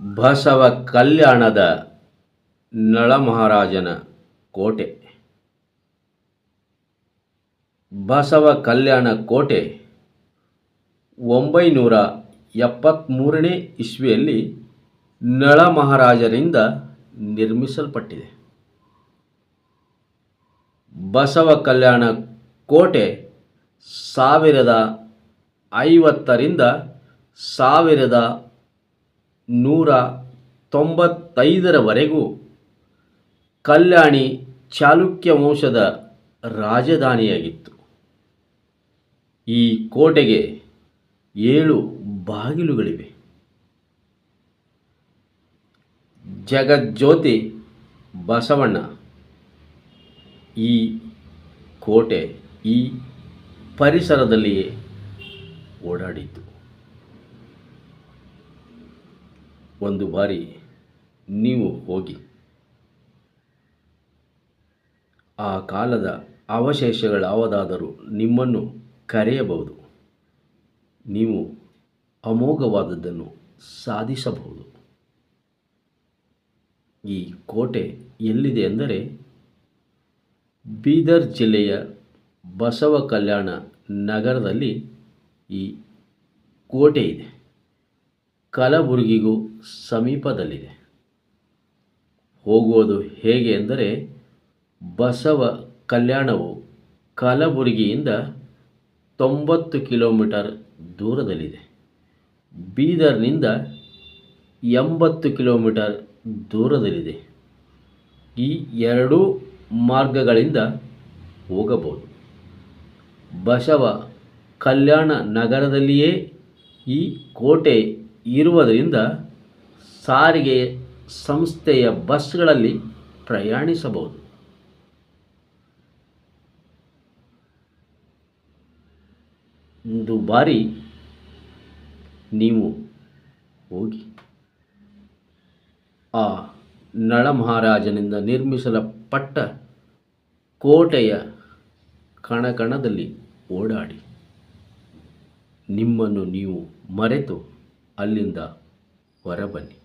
ಬಸವ ಕಲ್ಯಾಣದ ನಳಮಹಾರಾಜನ ಕೋಟೆ. ಬಸವ ಕಲ್ಯಾಣ ಕೋಟೆ ಒಂಬೈನೂರ ಎಪ್ಪತ್ತ್ಮೂರನೇ ಇಸ್ವಿಯಲ್ಲಿ ನಳಮಹಾರಾಜರಿಂದ ನಿರ್ಮಿಸಲ್ಪಟ್ಟಿದೆ. ಬಸವ ಕಲ್ಯಾಣ ಕೋಟೆ ಸಾವಿರದ ಐವತ್ತರಿಂದ ಸಾವಿರದ ನೂರ ತೊಂಬತ್ತೈದರವರೆಗೂ ಕಲ್ಯಾಣಿ ಚಾಲುಕ್ಯ ವಂಶದ ರಾಜಧಾನಿಯಾಗಿತ್ತು. ಈ ಕೋಟೆಗೆ ಏಳು ಬಾಗಿಲುಗಳಿವೆ. ಜಗಜ್ಯೋತಿ ಬಸವಣ್ಣ. ಈ ಕೋಟೆ ಈ ಪರಿಸರದಲ್ಲಿಯೇ ಓಡಾಡಿದ್ದು. ಒಂದು ಬಾರಿ ನೀವು ಹೋಗಿ. ಆ ಕಾಲದ ಅವಶೇಷಗಳಾವದಾದರೂ ನಿಮ್ಮನ್ನು ಕರೆಯಬಹುದು. ನೀವು ಅಮೋಘವಾದದ್ದನ್ನು ಸಾಧಿಸಬಹುದು. ಈ ಕೋಟೆ ಎಲ್ಲಿದೆ ಎಂದರೆ ಬೀದರ್ ಜಿಲ್ಲೆಯ ಬಸವ ಕಲ್ಯಾಣ ನಗರದಲ್ಲಿ ಈ ಕೋಟೆ ಇದೆ. ಕಲಬುರಗಿಗೂ ಸಮೀಪದಲ್ಲಿದೆ. ಹೋಗುವುದು ಹೇಗೆ ಎಂದರೆ, ಬಸವ ಕಲ್ಯಾಣವು ಕಲಬುರಗಿಯಿಂದ ತೊಂಬತ್ತು ಕಿಲೋಮೀಟರ್ ದೂರದಲ್ಲಿದೆ. ಬೀದರ್ನಿಂದ ಎಂಬತ್ತು ಕಿಲೋಮೀಟರ್ ದೂರದಲ್ಲಿದೆ. ಈ ಎರಡೂ ಮಾರ್ಗಗಳಿಂದ ಹೋಗಬಹುದು. ಬಸವ ಕಲ್ಯಾಣ ನಗರದಲ್ಲಿಯೇ ಈ ಕೋಟೆ ಇರುವುದರಿಂದ ಸಾರಿಗೆ ಸಂಸ್ಥೆಯ ಬಸ್ಗಳಲ್ಲಿ ಪ್ರಯಾಣಿಸಬಹುದು. ಒಂದು ಬಾರಿ ನೀವು ಹೋಗಿ ಆ ನಳಮಹಾರಾಜನಿಂದ ನಿರ್ಮಿಸಲ್ಪಟ್ಟ ಕೋಟೆಯ ಕಣಕಣದಲ್ಲಿ ಓಡಾಡಿ ನಿಮ್ಮನ್ನು ನೀವು ಮರೆತು ಅಲ್ಲಿಂದ ಹೊರಬನ್ನಿ.